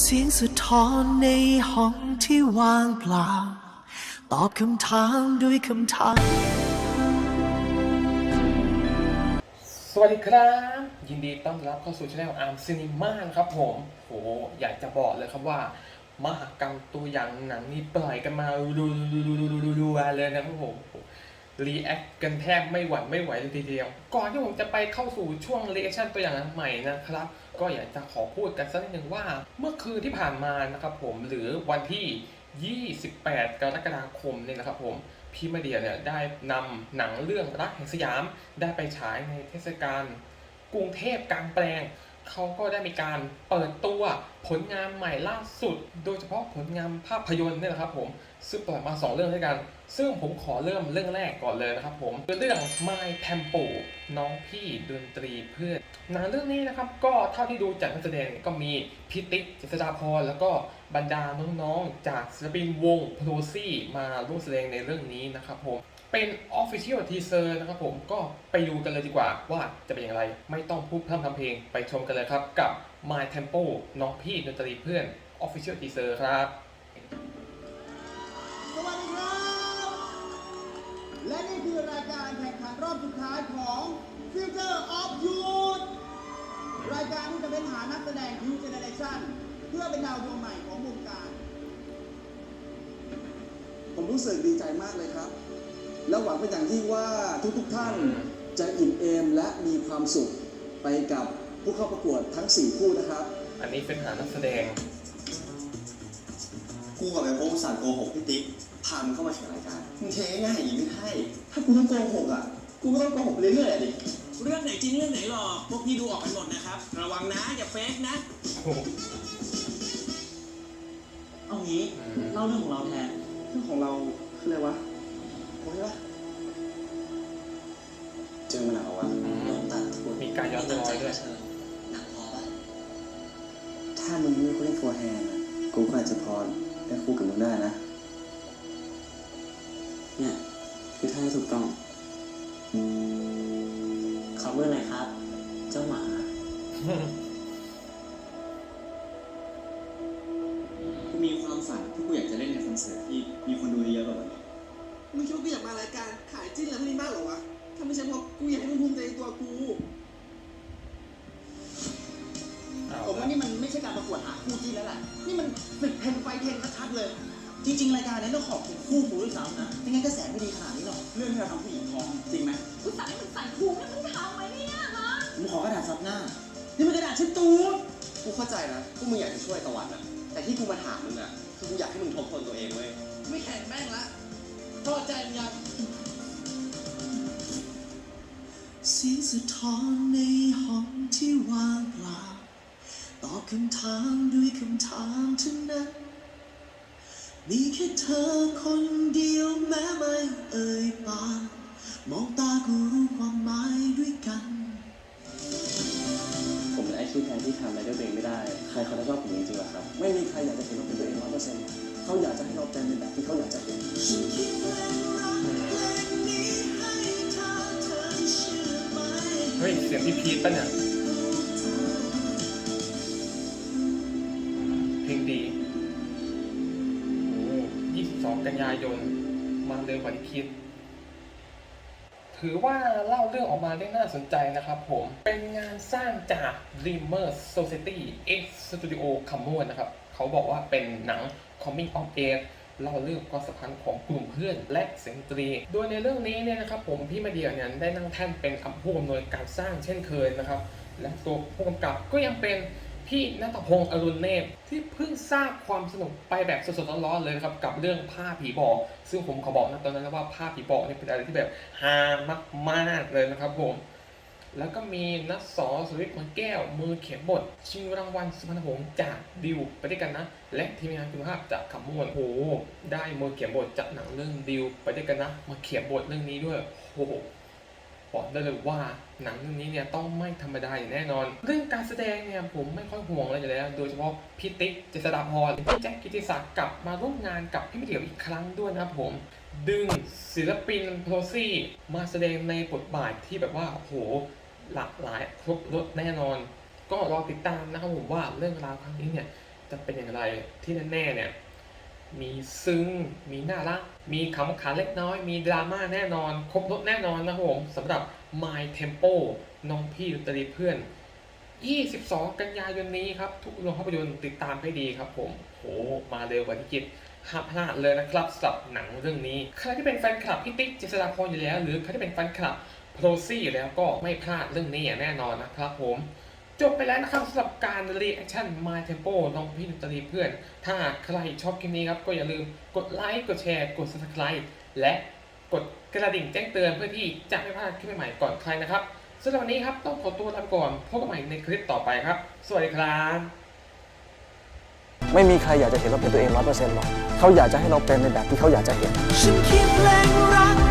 เสียงสะท้อนในห้องที่ว่างเปล่า ตอบคำถามด้วยคำถาม สวัสดีครับ ยินดีต้อนรับเข้าสู่ช่องอาร์มซีนิมานะครับผมโหอยากจะบอกเลยครับว่า มหกรรมตัวอย่างหนังนี่ปล่อยกันมารัวๆๆๆๆเลยนะครับผมรีแอคกันแทบไม่หวั่นไม่ไหวเลยทีเดียว ก่อนที่ผมจะไปเข้าสู่ช่วงรีแอคชั่นตัวอย่างใหม่นะครับ ก็อยากจะขอพูดกันสักนิดหนึ่งว่าเมื่อคืนที่ผ่านมานะครับผมหรือวันที่ 28 กรกฎาคมเนี่ยนะครับผมพี่มาเดียเนี่ยได้นำหนังเรื่องรักแห่งสยาม ได้ไปฉายในเทศกาลกรุงเทพกลางแปลง เขาก็ได้มีการเปิดตัวผลงานใหม่ล่าสุด โดยเฉพาะผลงานภาพยนตร์นี่ยนะครับผม ซึ่งปล่อยมา 2 เรื่องด้วยกัน ซึ่งผมขอเริ่มเรื่องแรกก่อนเลยนะครับผมคือเรื่อง My Tempo น้องพี่ดนตรีเพื่อนหนังเรื่องนี้นะครับ ก็เท่าที่ดูจากนักแสดงก็มีพิติกเจษฎาพรแล้วก็บรรดาน้องๆ จากศิลปินวงโพโลซี่มาร่วมแสดงในเรื่องนี้นะครับผม เป็น Official Teaser นะครับผมก็ไปดูกันเลยดีกว่าว่าจะเป็นอย่างไรไม่ต้องพูดพร่ำทำเพลงไปชมกันเลยครับกับ My Tempo น้องพี่ดนตรีเพื่อน Official Teaser ครับสวัสดีครับ และนี่คือรายการแข่งขันรอบสุดท้ายของ Future of Youth รายการที่จะเป็นหานักแสดง New Generation เพื่อเป็นดาวดวงใหม่ของวงการ ผมรู้สึกดีใจมากเลยครับ และหวังเป็นอย่างยิ่งว่าทุกๆท่านจะอิ่มเอมและมีความสุขไปกับผู้เข้าประกวดทั้ง 4 คู่นะครับ อันนี้เป็นหานักแสดง กูกับไอ้โป๊อุตส่าห์โกหกพี่ติ๊กพามันเข้ามาแข่งรายการมึงเทง่ายอย่างนี้ไม่ได้ถ้ากูต้องโกหกอะ กูก็ต้องโกหกไปเรื่อยๆอะดิเรื่องไหนจริงเรื่องไหนหลอกพวกพี่ดูออกกันหมดนะครับ ระวังนะอย่าเฟกนะโอ้โหเอางี้อืมเล่าเรื่องของเราแทนเรื่องของเราคืออะไรวะโอ้ยปะ เจอมันหนาวะอืมมีการย้อนรอยด้วยหนักพอปะถ้ามึงไม่คนเล่นโฟร์แฮนด์อะกูก็อาจจะพอได้คู่กับมึงได้นะ เนี่ยคือท่าที่ถูกต้องขอเบอร์หน่อยครับ เจ้าหมา มึงคิดว่ากูอยากมารายการขายจิ้นแล้วไม่ได้มากเหรอวะ ถ้าไม่ใช่เพราะกูอยากให้มึงภูมิใจในตัวกูเอาผมว่าละนี่มันไม่ใช่การประกวดหาคู่จิ้นแล้วแหละ นี่มันศึกเทนไฟเทนชัดๆเลย จริง ๆ รายการนี้ต้องขอบคุณคู่กูด้วยซ้ำนะ ไม่งั้นกระแสไม่ดีขนาดนี้หรอก เรื่องที่เราทำผู้หญิงท้องจริงไหมอุตส่าห์ให้มันใส่ภูมิให้มันทำไหมเนี่ยฮะผมขอกระดาษซับหน้า นี่มันกระดาษเช็ดตูดกูเข้าใจนะพวกมึงอยากจะช่วยตะวันอะแต่ที่กูมาถามมึงอะคือกูอยากให้มึงทบทวนตัวเองเว้ย สียงสะท้อนในห้องที่ว่างเปล่าตอบคำถามด้วยคำถามเท่านั้น มีแค่เธอคนเดียวแม้ไม่เอ่ยปากมองตาก็รู้ความหมายด้วยกัน ผมเป็นไอคิวแทนที่ทำอะไรด้วยตัวเองไม่ได้ ใครเขาจะชอบผมจริงๆหรอครับ ไม่มีใครอยากจะเห็นเราเป็นตัวเองร้อยเปอร์เซ็นต์เขาอยากจะให้เราเป็นในแบบที่เขาอยากจะเห็น ฉันคิดเพลงรักเพลง สียงพี่พีทป่ะเนี่ย เพลงดี โอ้22กันยายน มาเร็วกว่าที่คิด ถือว่าเล่าเรื่องออกมาได้น่าสนใจนะครับผม เป็นงานสร้างจาก Dreamer Society X Studio คัมมวนนะครับ เขาบอกว่าเป็นหนัง Coming of Age เล่าเรื่องความสัมพันธ์ของกลุ่มเพื่อนและเสียงดนตรี โดยในเรื่องนี้เนี่ยนะครับผมพี่มาเดียเนี่ยได้นั่งแท่นเป็นผู้อำนวยการสร้างเช่นเคยนะครับ และตัวผู้กำกับก็ยังเป็นพี่นัทพงศ์อรุณเนตรที่เพิ่งสร้างความสนุกไปแบบสดๆร้อนๆเลยครับกับเรื่องผ้าผีบอกซึ่งผมขอบอกนะตอนนั้นว่าผ้าผีบอกเนี่ยเป็นอะไรที่แบบฮามากๆเลยนะครับผม แล้วก็มีนัทสอสุวิทย์มันแก้ว มือเขียนบท ชิงรางวัลสุพรรณหงษ์จากดิวไปด้วยกันนะ และทีมงานคุณภาพจากขำมวนโอ้โหได้มือเขียนบทจากหนังเรื่องดิวไปด้วยกันนะมาเขียนบทเรื่องนี้ด้วยโอ้โหบอกได้เลยว่าหนังเรื่องนี้เนี่ยต้องไม่ธรรมดาอย่างแน่นอน เรื่องการแสดงเนี่ยผมไม่ค่อยห่วงเลยอยู่แล้ว โดยเฉพาะพี่ติ๊กเจษฎาพรพี่แจ็คกิติศักดิ์กลับมาร่วมงานกับพี่มิเดียวอีกครั้งด้วยนะครับผม ดึงศิลปินโพลซี่มาแสดงในบทบาทที่แบบว่าโอ้โห หลากหลายครบรถแน่นอน ก็รอติดตามนะครับผมว่าเรื่องราวครั้งนี้เนี่ยจะเป็นอย่างไรที่แน่ๆเนี่ยมีซึ้ง มีน่ารัก มีขำขันเล็กน้อย มีดราม่าแน่นอน ครบรถแน่นอนนะครับผมสำหรับ My Tempo น้องพี่ดนตรีเพื่อน 22 กันยายนนี้ครับ ทุกโรงภาพยนตร์ติดตามให้ดีครับผม โห มาเร็วกว่าที่คิดห้ามพลาดเลยนะครับสำหรับหนังเรื่องนี้ ใครที่เป็นแฟนคลับพี่ติ๊กเจษฎาพรอยู่แล้ว หรือใครที่เป็นแฟนคลับ โพรซี่แล้วก็ไม่พลาดเรื่องนี้อย่างแน่นอนนะครับผมจบไปแล้วนะครับสำหรับการรีแอคชั่น My Tempo น้องพี่ดนตรีเพื่อน ถ้าใครชอบคลิปนี้ครับ ก็อย่าลืมกดไลค์กดแชร์กด subscribe และกดกระดิ่งแจ้งเตือนเพื่อที่จะไม่พลาดคลิปใหม่ๆก่อนใครนะครับสำหรับวันนี้ครับต้องขอตัวลาไปก่อนพบกันใหม่ในคลิปต่อไปครับ สวัสดีครับ ไม่มีใครอยากจะเห็นเราเป็นตัวเองร้อยเปอร์เซ็นต์หรอกเขาอยากจะให้เราเป็นในแบบที่เขาอยากจะเห็น ฉันเขียนเพลงรัก